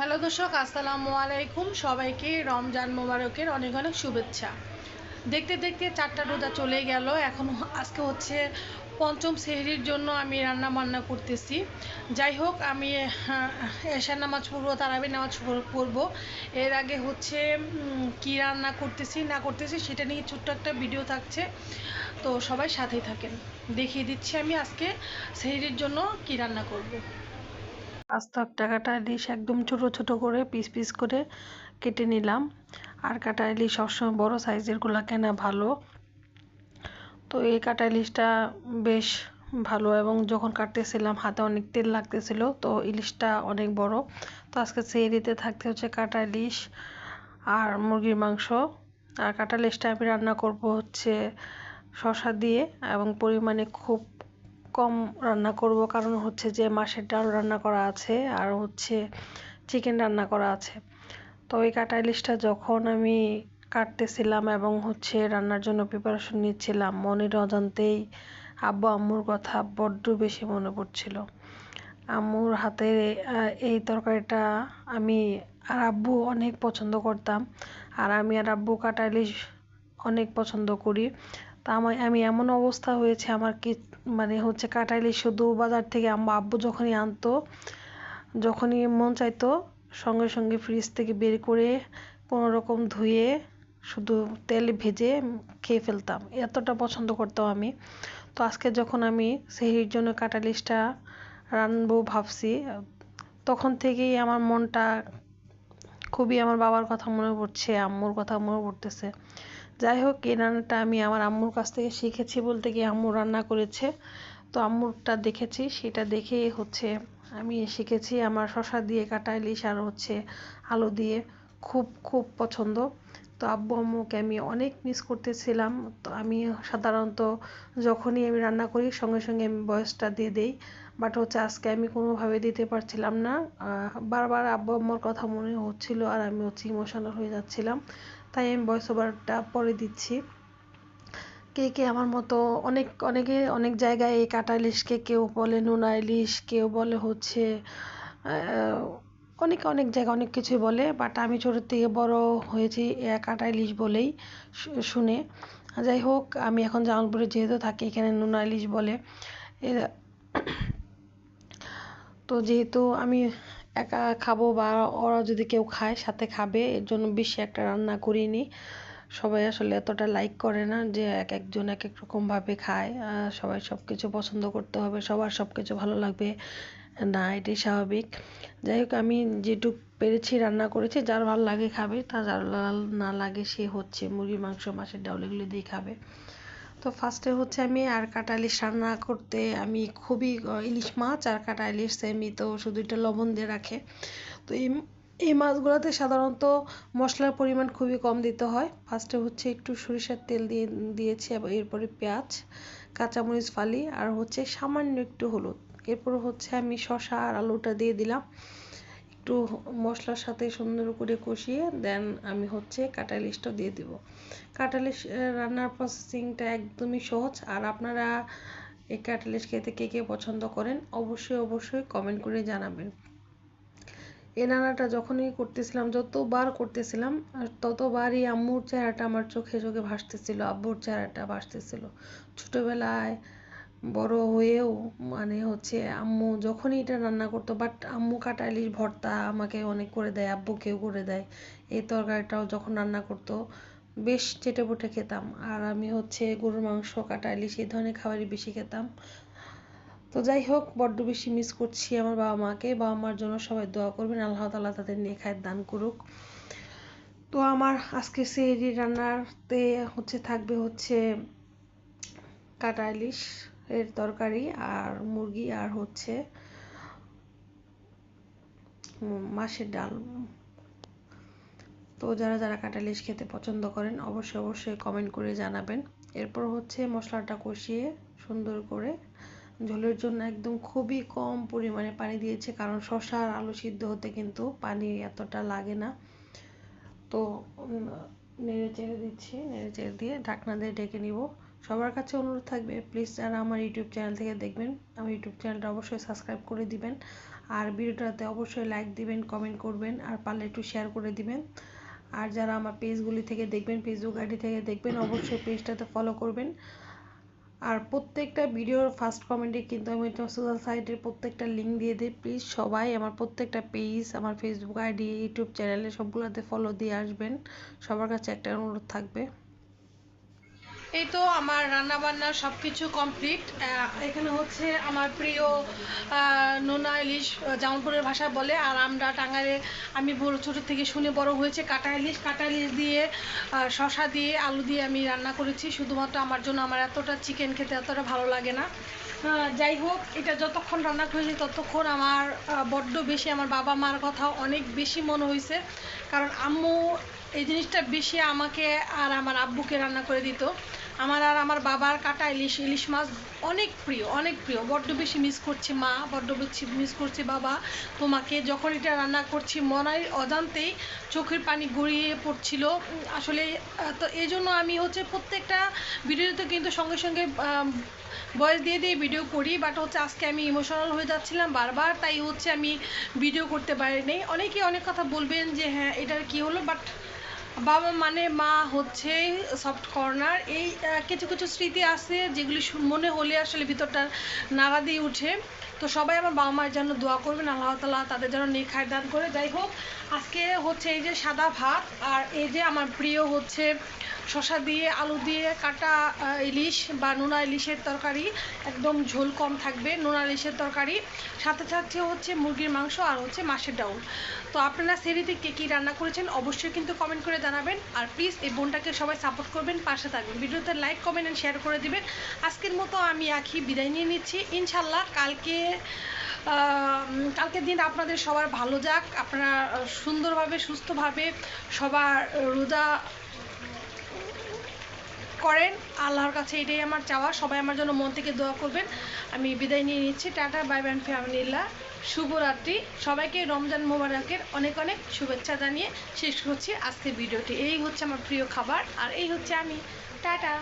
Hello দর্শক আসসালামু আলাইকুম। সবাইকে রমজান মোবারকের অনেক অনেক শুভেচ্ছা। দেখতে দেখতে চারটা রোজা চলে গেল। এখন আজকে হচ্ছে পঞ্চম সেহরির জন্য আমি রান্না বান্না করতেছি। যাই হোক আমি হ্যাঁ, এশার নামাজ পড়ব তারাবি নামাজ পড়- পড়ব। এর আগে হচ্ছে কি রান্না করতেছি না করতেছি সেটা নিয়ে ছোট্ট একটা ভিডিও থাকছে। তো সবাই সাথেই থাকেন। দেখিয়ে দিচ্ছি আমি আজকে সেহরির জন্য কি রান্না করব। আস্ত একটা কাটা ইলিশ একদম ছোট ছোট করে পিস পিস করে কেটে নিলাম। আর কাটা ইলিশ সবসময় বড় সাইজেরগুলা কেনা ভালো। তো এই কাটা ইলিশটা বেশ ভালো এবং যখন কাটতেছিলাম হাতে অনেক তেল লাগতেছিল, তো ইলিশটা অনেক বড়। তো আজকে সেরিতে থাকতে হচ্ছে কাটা ইলিশ আর মুরগির মাংস। আর কাটা ইলিশটা আমি রান্না করব হচ্ছে শসা দিয়ে এবং পরিমাণে খুব কম রান্না করব কারণ হচ্ছে যে মাছের ডাল রান্না করা আছে আর হচ্ছে চিকেন রান্না করা আছে। তো ওই কাটা ইলিশটা যখন আমি কাটতেছিলাম এবং হচ্ছে রান্নার জন্য প্রিপারেশন নিচ্ছিলাম, মনের অজান্তেই আব্বু আম্মুর কথা বড্ড বেশি মনে পড়ছিল। আম্মুর হাতের এই তরকারিটা আমি আর আব্বু অনেক পছন্দ করতাম। আর আমি আর আব্বু কাটা ইলিশ অনেক পছন্দ করি। তা আমি আমি এমন অবস্থা হয়েছে আমার কি মানে হচ্ছে ইলিশ শুধু বাজার থেকে আম্মা, আব্বু যখনই আনতো, যখনই মন চাইতো, সঙ্গে সঙ্গে ফ্রিজ থেকে বের করে কোনো রকম ধুয়ে শুধু তেল ভেজে খেয়ে ফেলতাম। এতটা পছন্দ করতাম আমি। তো আজকে যখন আমি সেহরির জন্য কাটা ইলিশটা রানবো ভাবছি, তখন থেকেই আমার মনটা খুবই আমার বাবার কথা মনে পড়ছে, আম্মুর কথা মনে পড়তেছে। যাই হোক, এই রান্নাটা আমি আমার আম্মুর কাছ থেকে শিখেছি বলতে গিয়ে আম্মু রান্না করেছে। তো আম্মুরটা দেখেছি, সেটা দেখেই হচ্ছে আমি শিখেছি আমার শশা দিয়ে কাটা ইলিশ আর হচ্ছে আলু দিয়ে। খুব খুব পছন্দ। তো আব্বু আম্মুকে আমি অনেক মিস করতেছিলাম। তো আমি সাধারণত যখনই আমি রান্না করি, সঙ্গে সঙ্গে আমি বয়সটা দিয়ে দেই। বাট হচ্ছে আজকে আমি কোনোভাবে দিতে পারছিলাম না। বারবার আব্বু আম্মুর কথা মনে হচ্ছিল আর আমি হচ্ছে ইমোশনাল হয়ে যাচ্ছিলাম। তাই আমি ভয়েস ওভারটা পরে দিচ্ছি। কে কে আমার মতো অনেক, অনেকে অনেক জায়গায় এই কাটা ইলিশকে কেউ বলে নোনা ইলিশ, কেউ বলে হচ্ছে অনেক অনেক জায়গায় অনেক কিছুই বলে বাট আমি ছোটোর থেকে বড় হয়েছি কাটা ইলিশ বলেই শুনে। যাই হোক, আমি এখন জামালপুরে যেহেতু থাকি, এখানে নোনা ইলিশ বলে। তো যেহেতু আমি একা খাব বা ওরা যদি কেউ খায়, সাথে খাবে, এর জন্য বেশি একটা রান্না করিনি। সবাই আসলে এতটা লাইক করে না যে এক একজন এক এক রকম ভাবে খায় সবাই সব কিছু পছন্দ করতে হবে, সবার সব কিছু ভালো লাগবে। না, এটাই স্বাভাবিক। যাই হোক, আমি যেটুক পেরেছি রান্না করেছি, যার ভালো লাগে খাবে, তা যার না লাগে সে হচ্ছে মুরগির মাংস, মাছের ডাউল এগুলো দিয়ে খাবে। তো ফার্স্টে হচ্ছে আমি আর কাটা ইলিশ রান্না করতে আমি খুবই ইলিশ মাছ আর কাটা ইলিশ সেমি তো শুধু এটা লবণ দিয়ে রাখে। তো এই এই মাছগুলোতে সাধারণত মশলার পরিমাণ খুবই কম দিতে হয়। ফার্স্টে হচ্ছে একটু সরিষার তেল দিয়ে, দিয়েছি এবং এরপরে পেঁয়াজ, কাঁচামরিচ, ফালি আর হচ্ছে সামান্য একটু হলুদ। এরপর হচ্ছে আমি শসা আর আলুটা দিয়ে দিলাম। একটু মশলার সাথে সুন্দর করে কষিয়ে দেন আমি হচ্ছে কাটা ইলিশটা দিয়ে দিব। কাটা ইলিশ রান্নার প্রসেসিংটা একদমই সহজ। আর আপনারা এই কাটা ইলিশ খেতে কে কে পছন্দ করেন, অবশ্যই অবশ্যই কমেন্ট করে জানাবেন। এই রান্নাটা যখনই করতেছিলাম, যতবার করতেছিলাম ততবারই আম্মুর চেহারাটা আমার চোখে চোখে ভাসতেছিল, আব্বুর চেহারাটা ভাসতেছিল। ছোটবেলায় বড় হয়েও মানে হচ্ছে আম্মু যখনই এটা রান্না করতো বাট আম্মু কাটা ইলিশ ভর্তা আমাকে অনেক করে দেয়, আব্বুকেও করে দেয়। এই তরকারিটাও যখন রান্না করতো, বেশ চেটে পুটে খেতাম। আর আমি হচ্ছে গরুর মাংস কাটা ইলিশ এই ধরনের খাবারই বেশি খেতাম। তো যাই হোক, বড্ড বেশি মিস করছি আমার বাবা মাকে। বাবা মার জন্য সবাই দোয়া করবেন, আল্লাহ তাআলা তাদের নেখায় দান করুক। তো আমার আজকে সেহরি রান্নাতে হচ্ছে থাকবে হচ্ছে কাটা ইলিশ এর তরকারি আর মুরগি আর হচ্ছে মাছের ডাল। তো যারা যারা কাটা ইলিশ খেতে পছন্দ করেন, অবশ্যই অবশ্যই কমেন্ট করে জানাবেন। এরপর হচ্ছে মশলাটা কষিয়ে সুন্দর করে ঝোলের জন্য একদম খুবই কম পরিমাণে পানি দিয়েছে, কারণ শসা আর আলু সিদ্ধ হতে কিন্তু পানি এতটা লাগে না। তো নেড়ে চেড়ে দিচ্ছি, নেড়ে চেড়ে দিয়ে ঢাকনা দিয়ে ঢেকে নিব। সবার কাছে অনুরোধ থাকবে প্লিজ যারা আমার ইউটিউব চ্যানেল থেকে দেখবেন, আমার ইউটিউব চ্যানেলটা অবশ্যই সাবস্ক্রাইব করে দিবেন। আর ভিডিওটাতে অবশ্যই লাইক দিবেন কমেন্ট করবেন, আর পারলে একটু শেয়ার করে দিবেন। আর যারা আমার পেজগুলি থেকে দেখবেন ফেসবুক আইডি থেকে দেখবেন, অবশ্যই পেজটাতে ফলো করবেন। আর প্রত্যেকটা ভিডিওর ফার্স্ট কমেন্টে কিন্তু আমি সোশ্যাল সাইটের প্রত্যেকটা লিঙ্ক দিয়ে দিই। প্লিজ সবাই আমার প্রত্যেকটা পেজ আমার ফেসবুক আইডি ইউটিউব চ্যানেলে সবগুলোতে ফলো দিয়ে আসবেন। সবার কাছে একটা অনুরোধ থাকবে। এই তো আমার রান্না বান্না সব কিছু কমপ্লিট এখানে হচ্ছে আমার প্রিয় নোনা ইলিশ আহ, জামালপুরের ভাষায় বলে। আর আমরা টাঙ্গারে আমি বড় ছোটো থেকে শুনে বড় হয়েছে কাটা ইলিশ। কাটা ইলিশ দিয়ে শসা দিয়ে আলু দিয়ে আমি রান্না করেছি। শুধুমাত্র আমার জন্য আমার এতটা চিকেন খেতে এতটা ভালো লাগে না। যাই হোক এটা যতক্ষণ রান্না করেছি ততক্ষণ আমার বড্ড বেশি আমার বাবা মার কথা অনেক বেশি মনে হয়েছে। কারণ আম্মু এই জিনিসটা বেশি আমাকে আর আমার আব্বুকে রান্না করে দিত। আমার আর আমার বাবার কাটা ইলিশ ইলিশ মাছ অনেক প্রিয় অনেক প্রিয়। বড্ড বেশি মিস করছি মা, বড্ড বেশি মিস করছি বাবা। তোমাকে যখন এটা রান্না করছি, মনের অজান্তেই চোখের পানি গড়িয়ে পড়ছিল। আসলে তো এই জন্য আমি হচ্ছে প্রত্যেকটা ভিডিওতে কিন্তু সঙ্গে সঙ্গে ভয়েস দিয়ে দিয়ে ভিডিও করি। বাট হচ্ছে আজকে আমি ইমোশনাল হয়ে যাচ্ছিলাম বারবার, তাই হচ্ছে আমি ভিডিও করতে পারিনি। অনেকে অনেক কথা বলবেন যে হ্যাঁ এটার কি হলো? বাট বাবা মানে মা হচ্ছে সফট কর্নার এই কিছু কিছু স্মৃতি আছে যেগুলি মনে হলে আসলে ভিতরটা নাড়া দিয়ে উঠে। তো সবাই আমার বাবা মায়ের জন্য দোয়া করবেন, আল্লাহ তালা তাদের যেন নেখায় দান করে। যাই হোক, আজকে হচ্ছে এই যে সাদা ভাত আর এই যে আমার প্রিয় হচ্ছে শসা দিয়ে, আলু দিয়ে, কাটা ইলিশ বা নোনা ইলিশের তরকারি একদম ঝোল কম থাকবে, নোনা ইলিশের তরকারি। সাথে সাথে হচ্ছে মুরগির মাংস আর হচ্ছে মাছের ডাউল। তো আপনারা সেরিতে কে কী রান্না করেছেন অবশ্যই কিন্তু কমেন্ট করে জানাবেন। আর প্লিজ এই বোনটাকে সবাই সাপোর্ট করবেন, পাশে থাকবেন। ভিডিওতে লাইক কমেন্ট অ্যান্ড শেয়ার করে দিবেন। আজকের মতো আমি আখি বিদায় নিয়ে নিচ্ছি। ইনশাল্লাহ কালকে কালকের দিন আপনাদের সবার ভালো যাক। আপনারা সুন্দরভাবে, সুস্থভাবে সবার রোজা করেন। আল্লাহর কাছে এটাই আমার চাওয়া। সবাই আমার জন্য মন থেকে দোয়া করবেন। আমি বিদায় নিয়ে নিচ্ছি। টাটা, বাই বাই শুভ শুভরাত্রি। সবাইকে রমজান মোবারকের অনেক অনেক শুভেচ্ছা জানিয়ে শেষ করছি আজকের ভিডিওটি। এই হচ্ছে আমার প্রিয় খাবার। আর এই হচ্ছে আমি। টাটা।